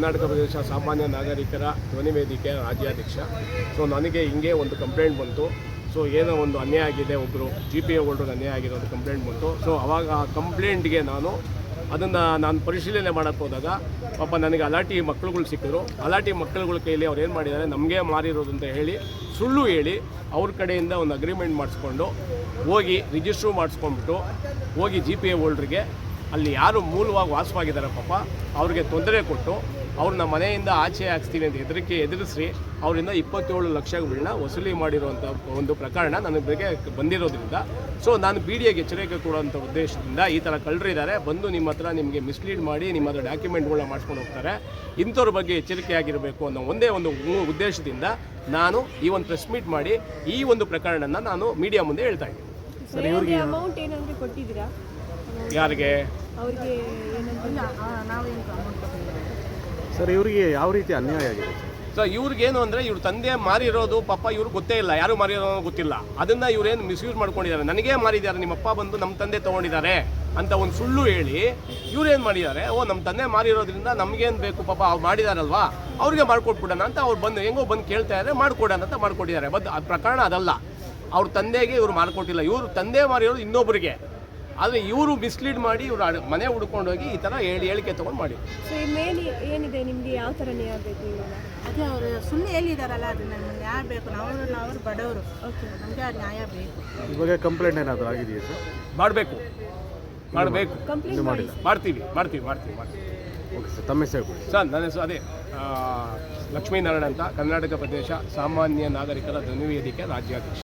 ಕರ್ನಾಟಕ ಪ್ರದೇಶ ಸಾಮಾನ್ಯ ನಾಗರಿಕರ ಧ್ವನಿ ವೇದಿಕೆಯ ರಾಜ್ಯಾಧ್ಯಕ್ಷ. ಸೊ ನನಗೆ ಹಿಂಗೆ ಒಂದು ಕಂಪ್ಲೇಂಟ್ ಬಂತು. ಸೊ ಏನೋ ಒಂದು ಅನ್ಯಾಯ ಆಗಿದೆ ಒಬ್ಬರು ಜಿ ಪಿ ಹೋಲ್ಡರ್ಗೆ ಅನ್ಯಾಯ ಆಗಿದೆ ಒಂದು ಕಂಪ್ಲೇಂಟ್ ಬಂತು. ಸೊ ಅವಾಗ ಆ ಕಂಪ್ಲೇಂಟ್ಗೆ ನಾನು ಅದನ್ನು ನಾನು ಪರಿಶೀಲನೆ ಮಾಡೋಕ್ಕೆ ಹೋದಾಗ ಪಾಪ ನನಗೆ ಅಲಾಟಿ ಮಕ್ಕಳುಗಳು ಸಿಕ್ಕಿದ್ರು. ಅಲಾಟಿ ಮಕ್ಕಳುಗಳ ಕೈಲಿ ಅವ್ರು ಏನು ಮಾಡಿದ್ದಾರೆ, ನಮಗೆ ಮಾರಿರೋದು ಅಂತ ಹೇಳಿ ಸುಳ್ಳು ಹೇಳಿ ಅವ್ರ ಕಡೆಯಿಂದ ಒಂದು ಅಗ್ರಿಮೆಂಟ್ ಮಾಡಿಸ್ಕೊಂಡು ಹೋಗಿ ರಿಜಿಸ್ಟ್ರು ಮಾಡಿಸ್ಕೊಂಡ್ಬಿಟ್ಟು ಹೋಗಿ ಜಿ ಪಿ ಎ ಹೋಲ್ಡ್ರಿಗೆ ಅಲ್ಲಿ ಯಾರು ಮೂಲವಾಗಿ ವಾಸವಾಗಿದ್ದಾರೆ ಪಾಪ ಅವ್ರಿಗೆ ತೊಂದರೆ ಕೊಟ್ಟು ಅವ್ರನ್ನ ಮನೆಯಿಂದ ಆಚೆ ಹಾಕ್ಸ್ತೀನಿ ಅಂತ ಹೆದರಿಕೆ ಎದುರಿಸಿ ಅವರಿಂದ ಇಪ್ಪತ್ತೇಳು ಲಕ್ಷಗಳನ್ನ ವಸೂಲಿ ಮಾಡಿರುವಂಥ ಒಂದು ಪ್ರಕರಣ ನನ್ನ ಬಗ್ಗೆ ಬಂದಿರೋದ್ರಿಂದ. ಸೊ ನಾನು ಬಿ ಡಿ ಎಗೆ ಎಚ್ಚರಿಕೆ ಕೊಡುವಂಥ ಉದ್ದೇಶದಿಂದ ಈ ಥರ ಕಳ್ಳರಿದ್ದಾರೆ. ಬಂದು ನಿಮ್ಮ ಹತ್ರ ನಿಮಗೆ ಮಿಸ್ಲೀಡ್ ಮಾಡಿ ನಿಮ್ಮ ಹತ್ರ ಡಾಕ್ಯುಮೆಂಟ್ಗಳನ್ನ ಮಾಡ್ಕೊಂಡು ಹೋಗ್ತಾರೆ. ಇಂಥವ್ರ ಬಗ್ಗೆ ಎಚ್ಚರಿಕೆ ಆಗಿರಬೇಕು ಅನ್ನೋ ಒಂದೇ ಒಂದು ಉದ್ದೇಶದಿಂದ ನಾನು ಈ ಒಂದು ಪ್ರೆಸ್ ಮೀಟ್ ಮಾಡಿ ಈ ಒಂದು ಪ್ರಕರಣನ ನಾನು ಮೀಡಿಯಾ ಮುಂದೆ ಹೇಳ್ತಾ ಇದ್ದೀನಿ. ಯಾರಿಗೆ? ಅವ್ರಿಗೆ ಏನಂತ ಸರ್ ಇವರಿಗೆ ಯಾವ ರೀತಿ ಅನ್ಯಾಯ ಆಗಿದೆ ಸರ್? ಸೊ ಇವ್ರಿಗೇನು ಅಂದರೆ ಇವ್ರ ತಂದೆ ಮಾರಿರೋದು ಪಾಪ ಇವ್ರಿಗೆ ಗೊತ್ತೇ ಇಲ್ಲ. ಯಾರು ಮಾರಿರೋ ಗೊತ್ತಿಲ್ಲ. ಅದನ್ನು ಇವರೇನು ಮಿಸ್ಯೂಸ್ ಮಾಡ್ಕೊಂಡಿದ್ದಾರೆ. ನನಗೇ ಮಾರಿದ್ದಾರೆ ನಿಮ್ಮಪ್ಪ ಬಂದು ನಮ್ಮ ತಂದೆ ತೊಗೊಂಡಿದ್ದಾರೆ ಅಂತ ಒಂದು ಸುಳ್ಳು ಹೇಳಿ ಇವ್ರೇನು ಮಾಡಿದ್ದಾರೆ? ಓ ನಮ್ಮ ತಂದೆ ಮಾರಿರೋದ್ರಿಂದ ನಮಗೇನು ಬೇಕು? ಪಾಪ ಅವ್ರು ಮಾಡಿದಾರಲ್ವಾ? ಅವ್ರಿಗೆ ಮಾಡ್ಕೊಟ್ಬಿಡೋಣ ಅಂತ ಅವ್ರು ಬಂದು ಹೆಂಗೋ ಬಂದು ಕೇಳ್ತಾ ಇದ್ದಾರೆ ಮಾಡಿಕೊಡೋಣ ಅಂತ ಮಾಡ್ಕೊಟ್ಟಿದ್ದಾರೆ. ಬದ್ ಆ ಪ್ರಕರಣ ಅದಲ್ಲ. ಅವ್ರ ತಂದೆಗೆ ಇವ್ರು ಮಾಡಿಕೊಟ್ಟಿಲ್ಲ. ಇವರು ತಂದೆ ಮಾರಿರೋದು ಇನ್ನೊಬ್ಬರಿಗೆ ಆದರೆ ಇವರು ಮಿಸ್ಲೀಡ್ ಮಾಡಿ ಇವರು ಮನೆ ಮನೆ ಹುಡ್ಕೊಂಡೋಗಿ ಈ ಥರ ಹೇಳಿ ಹೇಳಿಕೆ ತೊಗೊಂಡು ಮಾಡಿ ಸೊ ಈ ಮೇನ್ ಏನಿದೆ? ನಿಮಗೆ ಯಾವ ಥರ ನ್ಯಾಯ ಬೇಕು ಇವಾಗ ಅದೇ ಅವರು ಸುಮ್ಮನೆ ಹೇಳಿದಾರಲ್ಲ ಅದು ನಮ್ಗೆ ನ್ಯಾಯ ಬೇಕು. ನಾವು ನಾವು ಬಡವರು. ಓಕೆ ನಮಗೆ ಆ ನ್ಯಾಯ ಬೇಕು. ಇವಾಗ ಬಗ್ಗೆ ಕಂಪ್ಲೇಂಟ್ ಏನಾದರೂ ಆಗಿದೆಯಾ ಸರ್? ಮಾಡಬೇಕು. ಮಾಡಬೇಕು. ಕಂಪ್ಲೇಂಟ್ ಮಾಡಿಲ್ಲ. ಮಾಡ್ತೀವಿ ಮಾಡ್ತೀವಿ ಮಾಡ್ತೀವಿ ಮಾಡ್ತೀವಿ. ಓಕೆ ಸರ್ ತಮ್ಮ ಹೆಸರು ಸರ್ ನನ್ನ ಹೆಸರು ಅದೇ ಲಕ್ಷ್ಮೀನಾರಾಯಣ ಅಂತ ಕರ್ನಾಟಕ ಪ್ರದೇಶ ಸಾಮಾನ್ಯ ನಾಗರಿಕರ ಧ್ವನಿ ವೇದಿಕೆ ರಾಜ್ಯಾಧ್ಯಕ್ಷ.